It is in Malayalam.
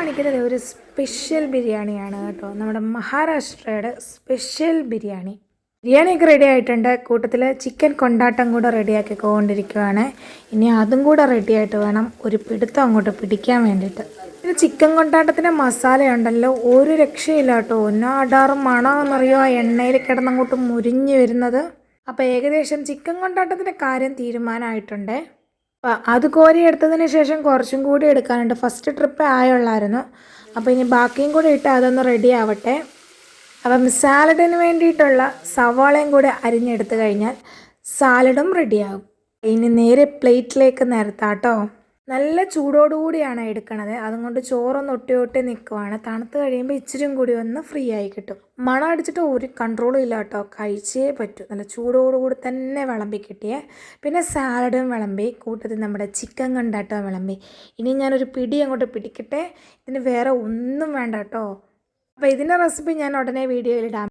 കാണിക്കുന്നത് ഒരു സ്പെഷ്യൽ ബിരിയാണിയാണ് കേട്ടോ. നമ്മുടെ മഹാരാഷ്ട്രയുടെ സ്പെഷ്യൽ ബിരിയാണി. ബിരിയാണിയൊക്കെ റെഡി ആയിട്ടുണ്ട്. കൂട്ടത്തിൽ ചിക്കൻ കൊണ്ടാട്ടം കൂടെ റെഡിയാക്കി കൊണ്ടിരിക്കുകയാണ് ഇനി അതും കൂടെ റെഡി ആയിട്ട് വേണം ഒരു പിടുത്തം അങ്ങോട്ട് പിടിക്കാൻ വേണ്ടിയിട്ട്. പിന്നെ ചിക്കൻ കൊണ്ടാട്ടത്തിന്റെ മസാലയുണ്ടല്ലോ ഒരു രക്ഷയില്ല കേട്ടോ. ഒന്നോ അടാറും മണമെന്നറിയോ? എണ്ണയിൽ കിടന്നങ്ങോട്ട് മുരിഞ്ഞു വരുന്നത്. അപ്പോൾ ഏകദേശം ചിക്കൻ കൊണ്ടാട്ടത്തിന്റെ കാര്യം തീരുമാനമായിട്ടുണ്ട്. അപ്പോൾ അത് കോരി എടുത്തതിന് ശേഷം കുറച്ചും കൂടി എടുക്കാനുണ്ട്. ഫസ്റ്റ് ട്രിപ്പ് ആയുള്ളായിരുന്നു. അപ്പോൾ ഇനി ബാക്കിയും കൂടി ഇട്ട് അതൊന്ന് റെഡി ആവട്ടെ. അപ്പം സാലഡിന് വേണ്ടിയിട്ടുള്ള സവാളയും കൂടി അരിഞ്ഞെടുത്ത് കഴിഞ്ഞാൽ സാലഡും റെഡിയാകും ഇനി നേരെ പ്ലേറ്റിലേക്ക് നിരത്താട്ടോ. നല്ല ചൂടോടുകൂടിയാണ് എടുക്കണത്. അതുകൊണ്ട് ചോറൊന്ന് ഒട്ടി ഒട്ടി നിൽക്കുവാണ് തണുത്ത് കഴിയുമ്പോൾ ഇച്ചിരിയും കൂടി ഒന്ന് ഫ്രീ ആയി കിട്ടും. മണം അടിച്ചിട്ട് ഒരു കൺട്രോളും ഇല്ല കേട്ടോ. കഴിച്ചേ പറ്റൂ. നല്ല ചൂടോടുകൂടി തന്നെ വിളമ്പി കിട്ടിയേ. പിന്നെ സാലഡും വിളമ്പി. കൂട്ടത്തിൽ നമ്മുടെ ചിക്കൻ കണ്ടാട്ടോ വിളമ്പി. ഇനി ഞാനൊരു പിടി അങ്ങോട്ട് പിടിക്കട്ടെ. ഇതിന് വേറെ ഒന്നും വേണ്ട കേട്ടോ. അപ്പോൾ ഇതിന്റെ റെസിപ്പി ഞാൻ ഉടനെ വീഡിയോയിൽ ഇടാം.